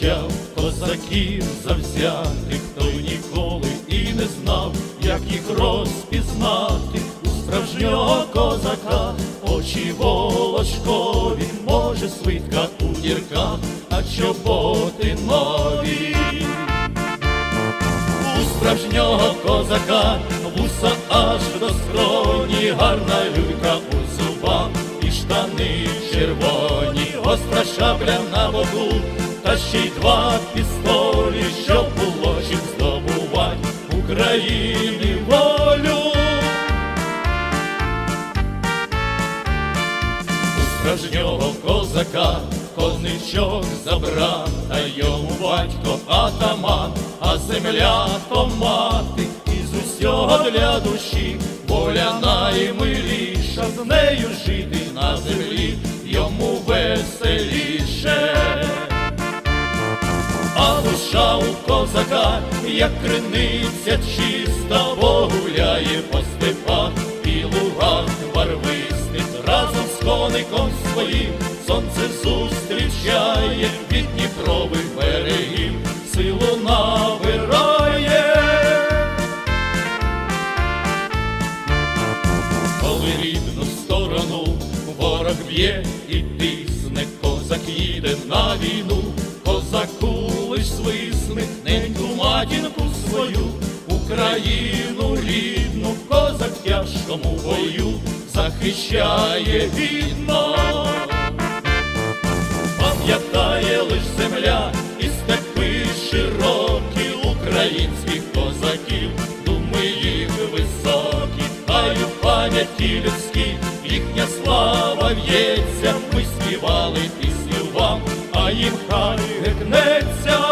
таких завзятих, хто ніколи і не знав, як їх розпізнати у справжнього козака, очі волошкові, може свитка у дірках, а чоботи нові. У справжнього козака вуса аж до скроні, гарна люлька у зубах і штани червоні, гостра шабля на боку, та ще й два пістолі, щоб було чим здобувать України волю. У справжнього козака козничок забрав, та йому батько атаман, а земля то мати, і з усього для душі воля наймиліша, з нею жити на землі йому веселіше. Козака, як криниця чиста, погуляє по степах і лугах барвистих, разом з коником своїм сонце зустрічає від Дніпрових берегів, силу набирає. коли рідну сторону ворог б'є і тисне, козак їде на війну, козаку лиш свисне матінку свою, Україну рідну, козак тяжкому бою захищає гідно. Пам'ятає лиш земля і степи широкі українських козаків, думи їх високі, хай у пам'яті людській їхня слава в'ється, ми співали пісню вам, а їм хай гекнеться.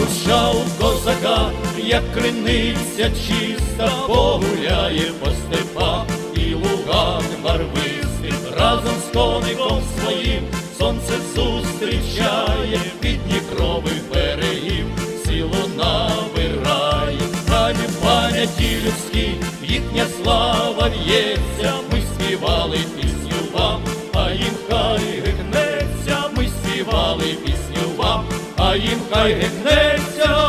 Душа у козака, як криниця чиста, погуляє по степах і лугах барвистих, разом з коником своїм сонце зустрічає від Дніпрових берегів, силу набирає, в пам'яті людській їхня слава в'ється, ми співали пісню вам, а їм хай їм хай гикнеться.